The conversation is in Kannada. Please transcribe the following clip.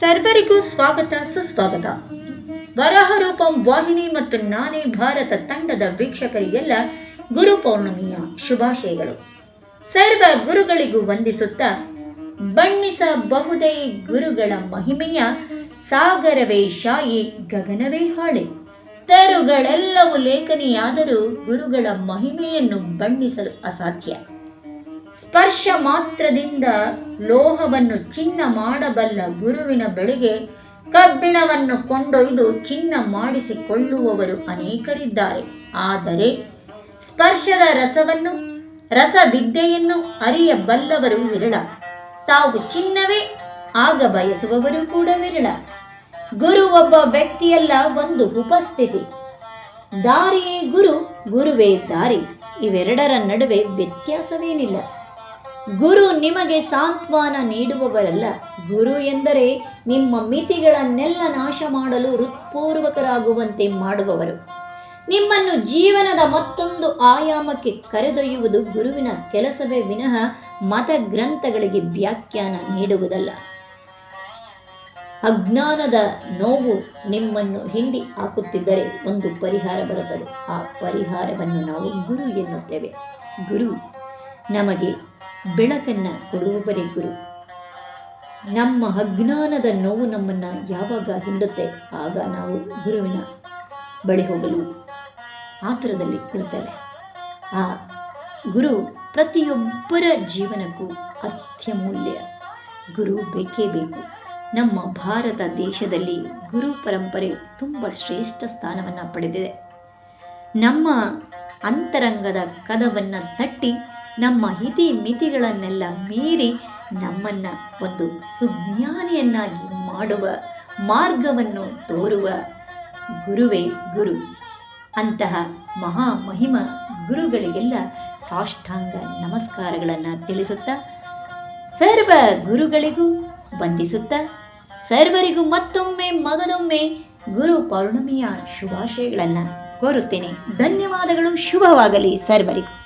ಸರ್ವರಿಗೂ ಸ್ವಾಗತ, ಸುಸ್ವಾಗತ. ವರಹರೂಪಂ ವಾಹಿನಿ ಮತ್ತು ನಾನೇ ಭಾರತ ತಂಡದ ವೀಕ್ಷಕರಿಗೆಲ್ಲ ಗುರು ಪೌರ್ಣಮಿಯ ಶುಭಾಶಯಗಳು. ಸರ್ವ ಗುರುಗಳಿಗೂ ವಂದಿಸುತ್ತಾ ಬಣ್ಣಿಸಬಹುದೇ ಗುರುಗಳ ಮಹಿಮೆಯ ಸಾಗರವೇ ಶಾಯಿ ಗಗನವೇ ಹಾಳೆ. ತರುಗಳೆಲ್ಲವೂ ಲೇಖನಿಯಾದರೂ ಗುರುಗಳ ಮಹಿಮೆಯನ್ನು ಬಣ್ಣಿಸಲು ಅಸಾಧ್ಯ. ಸ್ಪರ್ಶ ಮಾತ್ರದಿಂದ ಲೋಹವನ್ನು ಚಿನ್ನ ಮಾಡಬಲ್ಲ ಗುರುವಿನ ಬಳಿಗೆ ಕಬ್ಬಿಣವನ್ನು ಕೊಂಡೊಯ್ದು ಚಿನ್ನ ಮಾಡಿಸಿಕೊಳ್ಳುವವರು ಅನೇಕರಿದ್ದಾರೆ. ಆದರೆ ಸ್ಪರ್ಶದ ರಸವನ್ನು, ರಸವಿದ್ಯೆಯನ್ನು ಅರಿಯಬಲ್ಲವರು ವಿರಳ. ತಾವು ಚಿನ್ನವೇ ಆಗ ಬಯಸುವವರು ಕೂಡ ವಿರಳ. ಗುರು ಒಬ್ಬ ವ್ಯಕ್ತಿಯಲ್ಲ, ಒಂದು ಉಪಸ್ಥಿತಿ. ದಾರಿಯೇ ಗುರು, ಗುರುವೇ ದಾರಿ. ಇವೆರಡರ ನಡುವೆ ವ್ಯತ್ಯಾಸವೇನಿಲ್ಲ. ಗುರು ನಿಮಗೆ ಸಾಂತ್ವನ ನೀಡುವವರಲ್ಲ. ಗುರು ಎಂದರೆ ನಿಮ್ಮ ಮಿತಿಗಳನ್ನೆಲ್ಲ ನಾಶ ಮಾಡಲು ಹೃತ್ಪೂರ್ವಕರಾಗುವಂತೆ ಮಾಡುವವರು. ನಿಮ್ಮನ್ನು ಜೀವನದ ಮತ್ತೊಂದು ಆಯಾಮಕ್ಕೆ ಕರೆದೊಯ್ಯುವುದು ಗುರುವಿನ ಕೆಲಸವೇ ವಿನಃ ಮತ ಗ್ರಂಥಗಳಿಗೆ ವ್ಯಾಖ್ಯಾನ ನೀಡುವುದಲ್ಲ. ಅಜ್ಞಾನದ ನೋವು ನಿಮ್ಮನ್ನು ಹಿಂಡಿ ಹಾಕುತ್ತಿದ್ದರೆ ಒಂದು ಪರಿಹಾರ ಬರುತ್ತದೆ. ಆ ಪರಿಹಾರವನ್ನು ನಾವು ಗುರು ಎನ್ನುತ್ತೇವೆ. ಗುರು, ನಮಗೆ ಬೆಳಕನ್ನು ಕೊಡುವವರೇ ಗುರು. ನಮ್ಮ ಅಜ್ಞಾನದ ನೋವು ನಮ್ಮನ್ನು ಯಾವಾಗ ಹಿಂಡುತ್ತೆ, ಆಗ ನಾವು ಗುರುವಿನ ಬಳಿ ಹೋಗಲು ಆತುರದಲ್ಲಿ ಇರ್ತೇವೆ ಆ ಗುರು ಪ್ರತಿಯೊಬ್ಬರ ಜೀವನಕ್ಕೂ ಅತ್ಯಮೂಲ್ಯ. ಗುರು ಬೇಕೇ ಬೇಕು. ನಮ್ಮ ಭಾರತ ದೇಶದಲ್ಲಿ ಗುರು ಪರಂಪರೆ ತುಂಬ ಶ್ರೇಷ್ಠ ಸ್ಥಾನವನ್ನು ಪಡೆದಿದೆ. ನಮ್ಮ ಅಂತರಂಗದ ಕದವನ್ನು ತಟ್ಟಿ ನಮ್ಮ ಹಿತಿ ಮಿತಿಗಳನ್ನೆಲ್ಲ ಮೀರಿ ನಮ್ಮನ್ನು ಒಂದು ಸುಜ್ಞಾನಿಯನ್ನಾಗಿ ಮಾಡುವ ಮಾರ್ಗವನ್ನು ತೋರುವ ಗುರುವೇ ಗುರು. ಅಂತಹ ಮಹಾ ಮಹಿಮ ಗುರುಗಳಿಗೆಲ್ಲ ಸಾಷ್ಟಾಂಗ ನಮಸ್ಕಾರಗಳನ್ನು ತಿಳಿಸುತ್ತಾ, ಸರ್ವ ಗುರುಗಳಿಗೂ ವಂದಿಸುತ್ತ, ಸರ್ವರಿಗೂ ಮತ್ತೊಮ್ಮೆ ಮಗದೊಮ್ಮೆ ಗುರು ಪೌರ್ಣಮಿಯ ಶುಭಾಶಯಗಳನ್ನು ಕೋರುತ್ತೇನೆ. ಧನ್ಯವಾದಗಳು, ಶುಭವಾಗಲಿ ಸರ್ವರಿಗೂ.